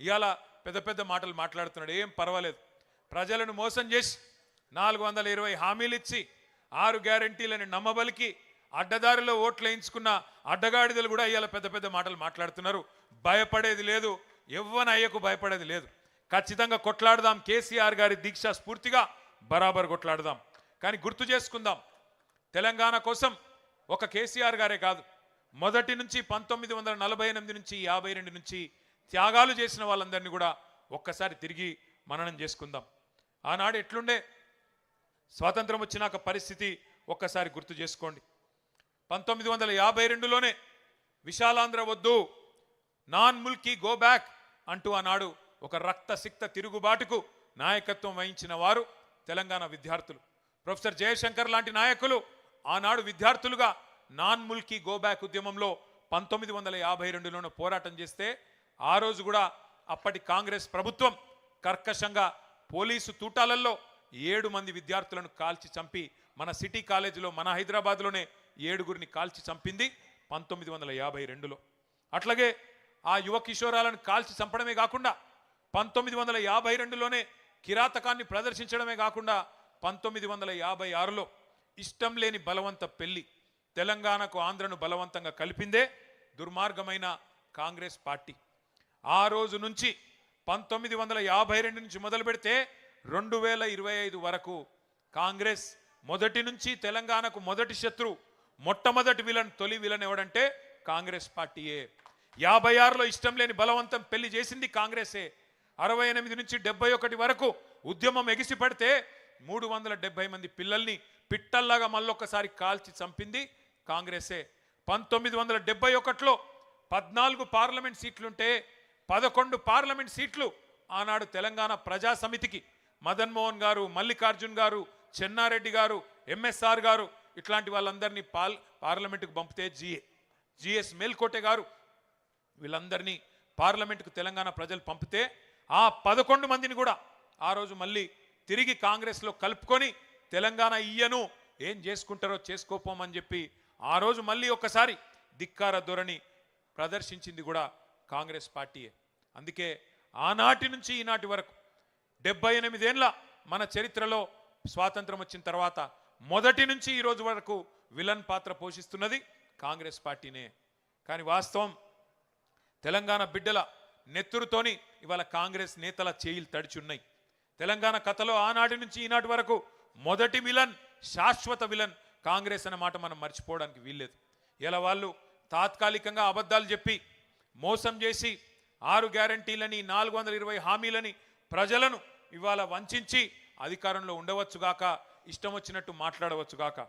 ఇవాళ పెద్ద పెద్ద మాటలు మాట్లాడుతున్నాడు. ఏం పర్వాలేదు. ప్రజలను మోసం చేసి నాలుగు వందల ఇరవై హామీలు ఇచ్చి ఆరు గ్యారంటీలను నమ్మబలికి అడ్డదారిలో ఓట్లు వేయించుకున్న అడ్డగాడిదలు కూడా ఇవాళ పెద్ద పెద్ద మాటలు మాట్లాడుతున్నారు. భయపడేది లేదు. ఎవ్వన అయ్యకు భయపడేది లేదు. ఖచ్చితంగా కొట్లాడదాం. కేసీఆర్ గారి దీక్ష స్ఫూర్తిగా బరాబర్ కొట్లాడదాం. కానీ గుర్తు చేసుకుందాం. తెలంగాణ కోసం ఒక కేసీఆర్ గారే కాదు. మొదటి నుంచి పంతొమ్మిది వందల నలభై ఎనిమిది నుంచి యాభై రెండు నుంచి త్యాగాలు చేసిన వాళ్ళందరినీ కూడా ఒక్కసారి తిరిగి మననం చేసుకుందాం. ఆనాడు ఎట్లుండే? స్వాతంత్రం వచ్చినాక పరిస్థితి ఒక్కసారి గుర్తు చేసుకోండి. పంతొమ్మిది వందల యాభై రెండులోనే విశాలాంధ్ర వద్దు నాన్ ముల్కీ గో బ్యాక్ అంటూ ఆనాడు ఒక రక్తసిక్త తిరుగుబాటుకు నాయకత్వం వహించిన వారు తెలంగాణ విద్యార్థులు. ప్రొఫెసర్ జయశంకర్ లాంటి నాయకులు ఆనాడు విద్యార్థులుగా నాన్ ముల్కీ గో బ్యాక్ ఉద్యమంలో పంతొమ్మిది వందల యాభై రెండులోనూ పోరాటం చేస్తే ఆ రోజు కూడా అప్పటి కాంగ్రెస్ ప్రభుత్వం కర్కశంగా పోలీసు తూటాలల్లో ఏడు మంది విద్యార్థులను కాల్చి చంపి మన సిటీ కాలేజీలో మన హైదరాబాద్లోనే ఏడుగురిని కాల్చి చంపింది పంతొమ్మిది వందల యాభై రెండులో. అట్లాగే ఆ యువ కిషోరాలను కాల్చి చంపడమే కాకుండా పంతొమ్మిది వందల యాభై రెండులోనే కిరాతకాన్ని ప్రదర్శించడమే కాకుండా పంతొమ్మిది వందల యాభై ఆరులో ఇష్టం లేని బలవంత పెళ్ళి తెలంగాణకు ఆంధ్రను బలవంతంగా కలిపిందే దుర్మార్గమైన కాంగ్రెస్ పార్టీ. ఆ రోజు నుంచి పంతొమ్మిది వందల యాభై రెండు నుంచి మొదలు పెడితే రెండు వేల ఇరవై ఐదు వరకు కాంగ్రెస్ మొదటి నుంచి తెలంగాణకు మొదటి శత్రు మొట్టమొదటి విలన్ తొలి విలన్ ఎవడంటే కాంగ్రెస్ పార్టీయే. యాభై ఆరులో ఇష్టం లేని బలవంతం పెళ్ళి చేసింది కాంగ్రెసే. అరవై ఎనిమిది నుంచి డెబ్బై ఒకటి వరకు ఉద్యమం ఎగిసి పడితే మూడు వందల డెబ్బై మంది పిల్లల్ని పిట్టల్లాగా మళ్ళొక్కసారి కాల్చి చంపింది కాంగ్రెసే. పంతొమ్మిది వందల డెబ్బై ఒకటిలో పద్నాలుగు పార్లమెంట్ సీట్లుంటే పదకొండు పార్లమెంట్ సీట్లు ఆనాడు తెలంగాణ ప్రజా సమితికి. మదన్మోహన్ గారు మల్లికార్జున్ గారు చెన్నారెడ్డి గారు ఎంఎస్ఆర్ గారు ఇట్లాంటి వాళ్ళందరినీ పాల్ పార్లమెంటుకు పంపితే జిఏ. జిఎస్ మేల్కోటె గారు వీళ్ళందరినీ పార్లమెంటుకు తెలంగాణ ప్రజలు పంపితే ఆ పదకొండు మందిని కూడా ఆ రోజు మళ్ళీ తిరిగి కాంగ్రెస్లో కలుపుకొని తెలంగాణ ఇయ్యను ఏం చేసుకుంటారో చేసుకోపోమని చెప్పి ఆ రోజు మళ్ళీ ఒక్కసారి ధిక్కార ధోరణి ప్రదర్శించింది కూడా కాంగ్రెస్ పార్టీయే. అందుకే ఆనాటి నుంచి ఈనాటి వరకు డెబ్బై ఎనిమిదేళ్ళ మన చరిత్రలో స్వాతంత్రం వచ్చిన తర్వాత మొదటి నుంచి ఈ రోజు వరకు విలన్ పాత్ర పోషిస్తున్నది కాంగ్రెస్ పార్టీనే. కానీ వాస్తవం తెలంగాణ బిడ్డల నెత్తురుతోని ఇవాళ కాంగ్రెస్ నేతల చేయిలు తడిచున్నాయి. తెలంగాణ కథలో ఆనాటి నుంచి ఈనాటి వరకు మొదటి విలన్ శాశ్వత విలన్ కాంగ్రెస్ అన్న మాట మనం మర్చిపోవడానికి వీల్లేదు. ఇలా వాళ్ళు తాత్కాలికంగా అబద్ధాలు చెప్పి మోసం చేసి ఆరు గ్యారంటీలని నాలుగు వందల ఇరవై హామీలని ప్రజలను ఇవాళ వంచి అధికారంలో ఉండవచ్చుగాక ఇష్టం వచ్చినట్టు మాట్లాడవచ్చుగాక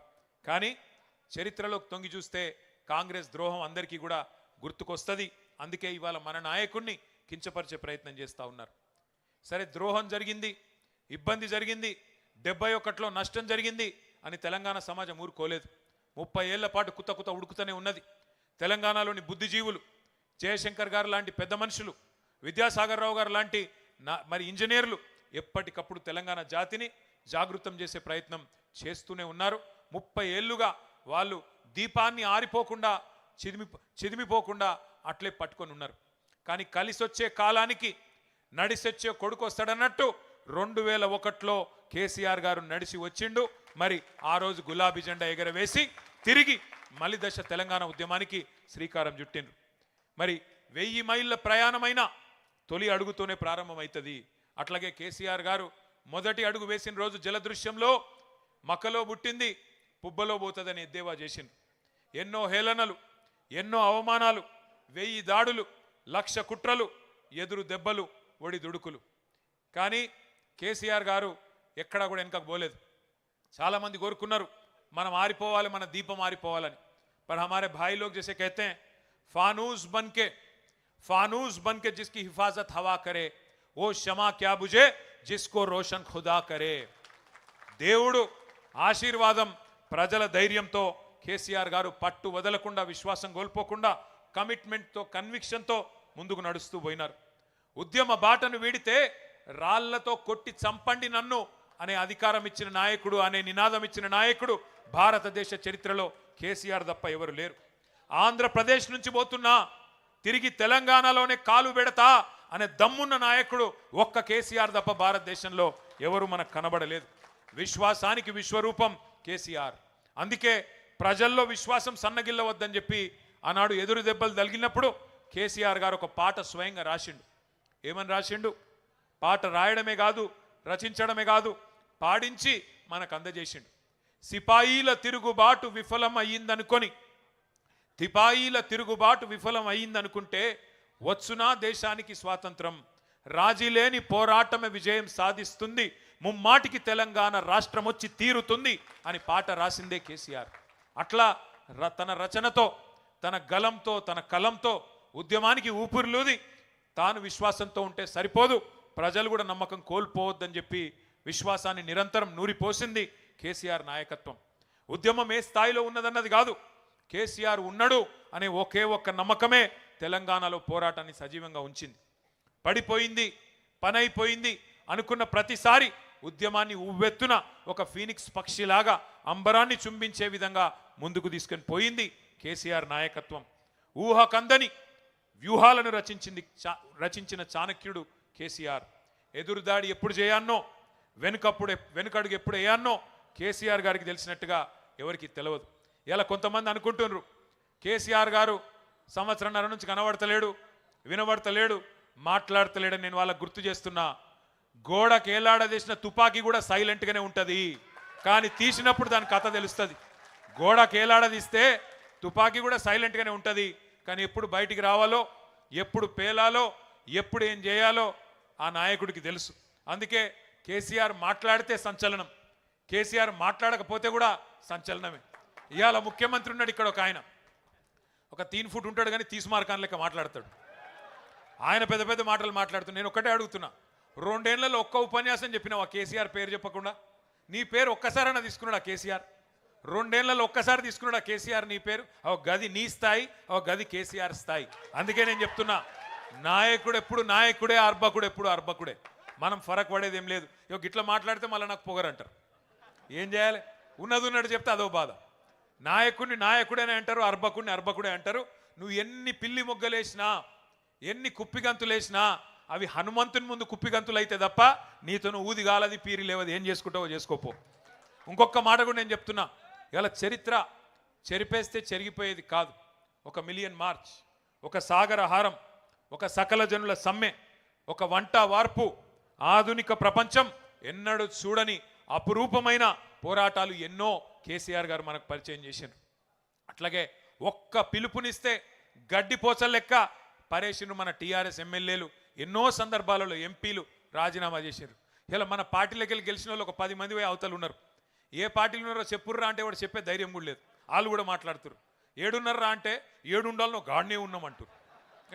కానీ చరిత్రలోకి తొంగి చూస్తే కాంగ్రెస్ ద్రోహం అందరికీ కూడా గుర్తుకొస్తుంది. అందుకే ఇవాళ మన నాయకుణ్ణి కించపరిచే ప్రయత్నం చేస్తూ ఉన్నారు. సరే ద్రోహం జరిగింది ఇబ్బంది జరిగింది డెబ్బై ఒకటిలో నష్టం జరిగింది అని తెలంగాణ సమాజం ఊరుకోలేదు. ముప్పై ఏళ్ళ పాటు కుత కుత ఉడుకుతూనే ఉన్నది. తెలంగాణలోని బుద్ధిజీవులు జయశంకర్ గారు లాంటి పెద్ద మనుషులు విద్యాసాగర్ రావు గారు లాంటి మరి ఇంజనీర్లు ఎప్పటికప్పుడు తెలంగాణ జాతిని జాగృతం చేసే ప్రయత్నం చేస్తూనే ఉన్నారు. ముప్పై ఏళ్ళుగా వాళ్ళు దీపాన్ని ఆరిపోకుండా చిదిమి చిదిమిపోకుండా అట్లే పట్టుకొని ఉన్నారు. కానీ కలిసొచ్చే కాలానికి నడిసొచ్చే కొడుకు వస్తాడన్నట్టు రెండు వేల ఒకటిలో కేసీఆర్ గారు నడిచి వచ్చిండు. మరి ఆ రోజు గులాబీ జెండా ఎగరవేసి తిరిగి మలిదశ తెలంగాణ ఉద్యమానికి శ్రీకారం చుట్టిండ్రు. మరి వెయ్యి మైళ్ళ ప్రయాణమైన తొలి అడుగుతోనే ప్రారంభమవుతుంది అట్లాగే కేసీఆర్ గారు మొదటి అడుగు వేసిన రోజు జలదృశ్యంలో మక్కలో పుట్టింది పుబ్బలో పోతుందని ఎద్దేవా చేసింది ఎన్నో హేళనలు ఎన్నో అవమానాలు వెయ్యి దాడులు లక్ష కుట్రలు ఎదురు దెబ్బలు ఒడి దుడుకులు. కానీ కేసీఆర్ గారు ఎక్కడా కూడా వెనకకు పోలేదు. చాలామంది కోరుకున్నారు మనం ఆరిపోవాలి మన దీపం ఆరిపోవాలని. పర్ హమారే భాయిలోకి చేసే కైతే फानूस बन के फानूस बन के जिसकी हिफाजत हवा करे वो क्षमा क्या बुझे जिसको रोशन खुदा करे దేవుడు ఆశీర్వాదం ప్రజల ధైర్యంతో కేసీఆర్ గారు పట్టు వదలకుండా విశ్వాసం కోల్పోకుండా కమిట్మెంట్తో కన్విక్షన్తో ముందుకు నడుస్తూ పోయినారు ఉద్యమ బాటను వీడితే రాళ్లతో కొట్టి చంపండి నన్ను అనే అధికారం ఇచ్చిన నాయకుడు అనే నినాదం ఇచ్చిన నాయకుడు భారతదేశ చరిత్రలో కేసీఆర్ తప్ప ఎవరు లేరు ఆంధ్రప్రదేశ్ నుంచి పోతున్నా తిరిగి తెలంగాణలోనే కాలు పెడతా అనే దమ్మున్న నాయకుడు ఒక్క కేసీఆర్ తప్ప భారతదేశంలో ఎవరు మనకు కనబడలేదు. విశ్వాసానికి విశ్వరూపం కేసీఆర్. అందుకే ప్రజల్లో విశ్వాసం సన్నగిల్లవద్దని చెప్పి ఆనాడు ఎదురు దెబ్బలు తగిలినప్పుడు కేసీఆర్ గారు ఒక పాట స్వయంగా రాసిండు. ఏమని రాసిండు? పాట రాయడమే కాదు రచించడమే కాదు పాడించి మనకు అందజేసిండు. సిపాయిల తిరుగుబాటు విఫలం అయ్యిందనుకొని తిపాయిల తిరుగుబాటు విఫలం అయ్యిందనుకుంటే వచ్చునా దేశానికి స్వాతంత్రం? రాజీలేని పోరాటమే విజయం సాధిస్తుంది. ముమ్మాటికి తెలంగాణ రాష్ట్రం వచ్చి తీరుతుంది అని పాట రాసిందే కేసీఆర్. అట్లా ర- తన రచనతో తన గలంతో తన కలంతో ఉద్యమానికి ఊపిరిలూది. తాను విశ్వాసంతో ఉంటే సరిపోదు. ప్రజలు కూడా నమ్మకం కోల్పోవద్దని చెప్పి విశ్వాసాన్ని నిరంతరం నూరిపోసింది కేసీఆర్ నాయకత్వం. ఉద్యమం ఏ స్థాయిలో ఉన్నదన్నది కాదు. కేసీఆర్ ఉన్నాడు అనే ఒకే ఒక్క నమ్మకమే తెలంగాణలో పోరాటాన్ని సజీవంగా ఉంచింది. పడిపోయింది పనైపోయింది అనుకున్న ప్రతిసారి ఉద్యమాన్ని ఉవ్వెత్తున ఒక ఫీనిక్స్ పక్షిలాగా అంబరాన్ని చుంబించే విధంగా ముందుకు తీసుకొని పోయింది కేసీఆర్ నాయకత్వం. ఊహకందని వ్యూహాలను రచించింది చా- రచించిన చాణక్యుడు కేసీఆర్. ఎదురుదాడి ఎప్పుడు చేయాన్నో వెనుకప్పుడు వెనుకడుగు ఎప్పుడు వేయాన్నో కేసీఆర్ గారికి తెలిసినట్టుగా ఎవరికి తెలియదు ఇలా కొంతమంది అనుకుంటున్నారు. కేసీఆర్ గారు సంవత్సరంన్నర నుంచి కనబడతలేడు వినబడతలేడు మాట్లాడతలేడని నేను వాళ్ళకు గుర్తు చేస్తున్నా. గోడకి ఏలాడదీసిన తుపాకీ కూడా సైలెంట్గానే ఉంటుంది. కానీ తీసినప్పుడు దాని కథ తెలుస్తుంది. గోడకి ఏలాడదీస్తే తుపాకీ కూడా సైలెంట్గానే ఉంటుంది. కానీ ఎప్పుడు బయటికి రావాలో ఎప్పుడు పేలాలో ఎప్పుడు ఏం చేయాలో ఆ నాయకుడికి తెలుసు. అందుకే కేసీఆర్ మాట్లాడితే సంచలనం. కేసీఆర్ మాట్లాడకపోతే కూడా సంచలనమే. ఇవాళ ముఖ్యమంత్రి ఉన్నాడు ఇక్కడ ఒక ఆయన. ఒక తీన్ ఫుట్ ఉంటాడు కానీ తీసుమార్కాన్ లెక్క మాట్లాడతాడు. ఆయన పెద్ద పెద్ద మాటలు మాట్లాడుతున్నా నేను ఒక్కటే అడుగుతున్నా. రెండేళ్ళలో ఒక్క ఉపన్యాసం చెప్పినావు ఆ కేసీఆర్ పేరు చెప్పకుండా? నీ పేరు ఒక్కసారైనా తీసుకున్నాడు ఆ కేసీఆర్? రెండేళ్ళలో ఒక్కసారి తీసుకున్నాడు ఆ కేసీఆర్ నీ పేరు? ఒక గది నీ స్థాయి ఒక గది కేసీఆర్ స్థాయి. అందుకే నేను చెప్తున్నా నాయకుడు ఎప్పుడు నాయకుడే అర్భకుడు ఎప్పుడు అర్భకుడే. మనం ఫరక్ పడేది ఏం లేదు. ఇక ఇట్లా మాట్లాడితే మళ్ళీ నాకు పొగరంటారు. ఏం చేయాలి? ఉన్నది ఉన్నట్టు చెప్తే అదో బాధ. నాయకుడిని నాయకుడనే అంటారు అర్భకుడిని అర్భకుడే అంటారు. నువ్వు ఎన్ని పిల్లి మొగ్గలేసినా ఎన్ని కుప్పిగంతులేసినా అవి హనుమంతుని ముందు కుప్పిగంతులు అయితే తప్ప నీతోను ఊది గాలది పీరి లేవది ఏం చేసుకుంటావో చేసుకోపో. ఇంకొక మాట కూడా నేను చెప్తున్నా. ఇలా చరిత్ర చెరిపేస్తే చెరిగిపోయేది కాదు. ఒక మిలియన్ మార్చ్ ఒక సాగర హారం ఒక సకల జనుల సమ్మె ఒక వంట వార్పు ఆధునిక ప్రపంచం ఎన్నడూ చూడని అపురూపమైన పోరాటాలు ఎన్నో కేసీఆర్ గారు మనకు పరిచయం చేశారు అట్లాగే ఒక్క పిలుపునిస్తే గడ్డి పోచల లెక్క పరేషిను మన టీఆర్ఎస్ ఎమ్మెల్యేలు ఎన్నో సందర్భాలలో ఎంపీలు రాజీనామా చేశారు ఇలా మన పార్టీలోకి వెళ్ళి గెలిచిన వాళ్ళు ఒక పది మంది పోయి అవతలు ఉన్నారు. ఏ పార్టీలు ఉన్నారో చెప్పుర్రా అంటే వాడు చెప్పే ధైర్యం కూడా లేదు. వాళ్ళు కూడా మాట్లాడుతారు ఏడున్నర్రా అంటే ఏడుండాలను గాడ్నే గాడినే ఉన్నామంటారు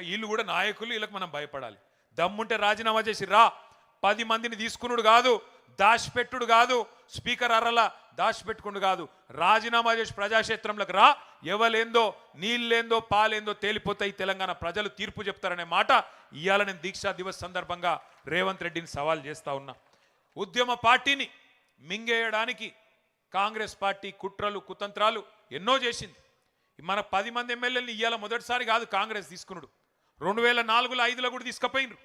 వీళ్ళు కూడా నాయకులు వీళ్ళకి మనం భయపడాలి. దమ్ముంటే రాజీనామా చేసి రా పది మందిని తీసుకున్నాడు కాదు దాచిపెట్టుడు కాదు స్పీకర్ అర్రల దాచిపెట్టుకుండు కాదు. రాజీనామా చేసి ప్రజాక్షేత్రంలోకి రా ఎవలేందో నీళ్ళేందో పాలేందో తేలిపోతాయి తెలంగాణ ప్రజలు తీర్పు చెప్తారనే మాట ఇవాళ నేను దీక్షా దివస్ సందర్భంగా రేవంత్ రెడ్డిని సవాల్ చేస్తా ఉన్నా. ఉద్యమ పార్టీని మింగేయడానికి కాంగ్రెస్ పార్టీ కుట్రలు కుతంత్రాలు ఎన్నో చేసింది. మన పది మంది ఎమ్మెల్యేలని ఇవాళ మొదటిసారి కాదు కాంగ్రెస్ తీసుకున్నాడు రెండు వేల నాలుగులో ఐదులో కూడా తీసుకుపోయినరు.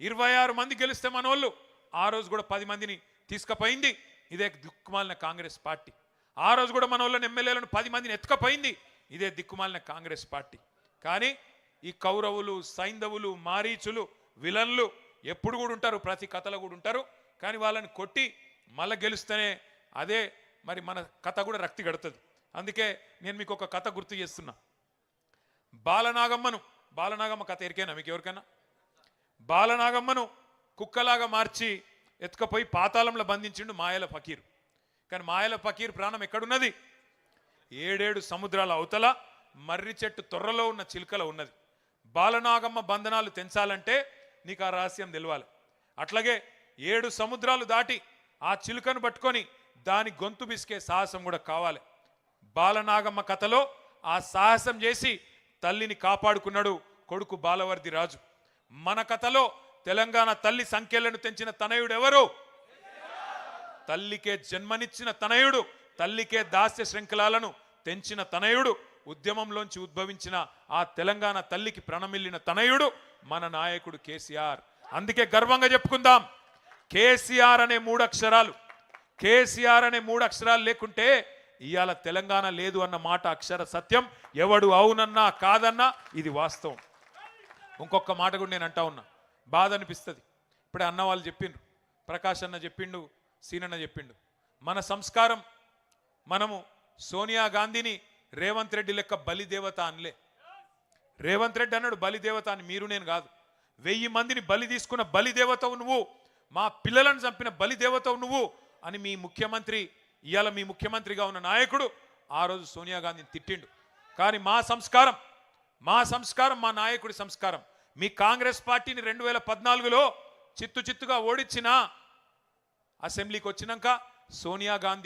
ఇరవై ఆరు మంది గెలిస్తే మనోళ్ళు ఆ రోజు కూడా పది మందిని తీసుకుపోయింది. ఇదే దిక్కుమాలిన కాంగ్రెస్ పార్టీ. ఆ రోజు కూడా మన వాళ్ళని ఎమ్మెల్యేలను పది మందిని ఎత్తుకపోయింది. ఇదే దిక్కుమాలిన కాంగ్రెస్ పార్టీ. కానీ ఈ కౌరవులు సైంధవులు మారీచులు విలన్లు ఎప్పుడు కూడా ఉంటారు ప్రతి కథలో కూడా ఉంటారు. కానీ వాళ్ళని కొట్టి మళ్ళా గెలుస్తేనే అదే మరి మన కథ కూడా రక్తి గడుతుంది. అందుకే నేను మీకు ఒక కథ గుర్తు చేస్తున్నా. బాలనాగమ్మను బాలనాగమ్మ కథ ఎరికైనా మీకు ఎవరికైనా? బాలనాగమ్మను కుక్కలాగా మార్చి ఎత్తుకపోయి పాతాళంలో బంధించిండు మాయల ఫకీర్. కానీ మాయల ఫకీర్ ప్రాణం ఎక్కడున్నది? ఏడేడు సముద్రాల అవతల మర్రి చెట్టు తొర్రలో ఉన్న చిలుకలో ఉన్నది. బాలనాగమ్మ బంధనాలు తెంచాలంటే నీకు ఆ రహస్యం తెలవాలి. అట్లాగే ఏడు సముద్రాలు దాటి ఆ చిలుకను పట్టుకొని దాని గొంతు బిసికే సాహసం కూడా కావాలి. బాలనాగమ్మ కథలో ఆ సాహసం చేసి తల్లిని కాపాడుకున్నాడు కొడుకు బాలవర్ది రాజు. మన కథలో తెలంగాణ తల్లి సంఖ్యలను తెంచిన తనయుడు ఎవరు? తల్లికే జన్మనిచ్చిన తనయుడు తల్లికే దాస్య శృంఖలాలను తెంచిన తనయుడు ఉద్యమంలోంచి ఉద్భవించిన ఆ తెలంగాణ తల్లికి ప్రణమిల్లిన తనయుడు మన నాయకుడు కేసీఆర్. అందుకే గర్వంగా చెప్పుకుందాం. కేసీఆర్ అనే మూడు అక్షరాలు కేసీఆర్ అనే మూడు అక్షరాలు లేకుంటే ఇవాళ తెలంగాణ లేదు అన్న మాట అక్షర సత్యం. ఎవడు అవునన్నా కాదన్నా ఇది వాస్తవం. ఇంకొక మాట కూడా నేను అంటా ఉన్నా. బాధ అనిపిస్తుంది. ఇప్పుడే అన్న వాళ్ళు చెప్పిండ్రు. ప్రకాష్ అన్న చెప్పిండు సీనన్న చెప్పిండు. మన సంస్కారం మనము సోనియా గాంధీని రేవంత్ రెడ్డి లెక్క బలిదేవత అనలే. రేవంత్ రెడ్డి అన్నాడు బలిదేవత అని మీరు నేను కాదు. వెయ్యి మందిని బలి తీసుకున్న బలిదేవతవు నువ్వు. మా పిల్లలను చంపిన బలిదేవతవు నువ్వు అని మీ ముఖ్యమంత్రి ఇవాళ మీ ముఖ్యమంత్రిగా ఉన్న నాయకుడు ఆ రోజు సోనియా గాంధీని తిట్టిండు. కానీ మా సంస్కారం మా సంస్కారం మా నాయకుడి సంస్కారం. మీ కాంగ్రెస్ పార్టీని రెండు వేల పద్నాలుగులో చిత్తు చిత్తుగా ఓడించిన అసెంబ్లీకి వచ్చినాక సోనియా గాంధీ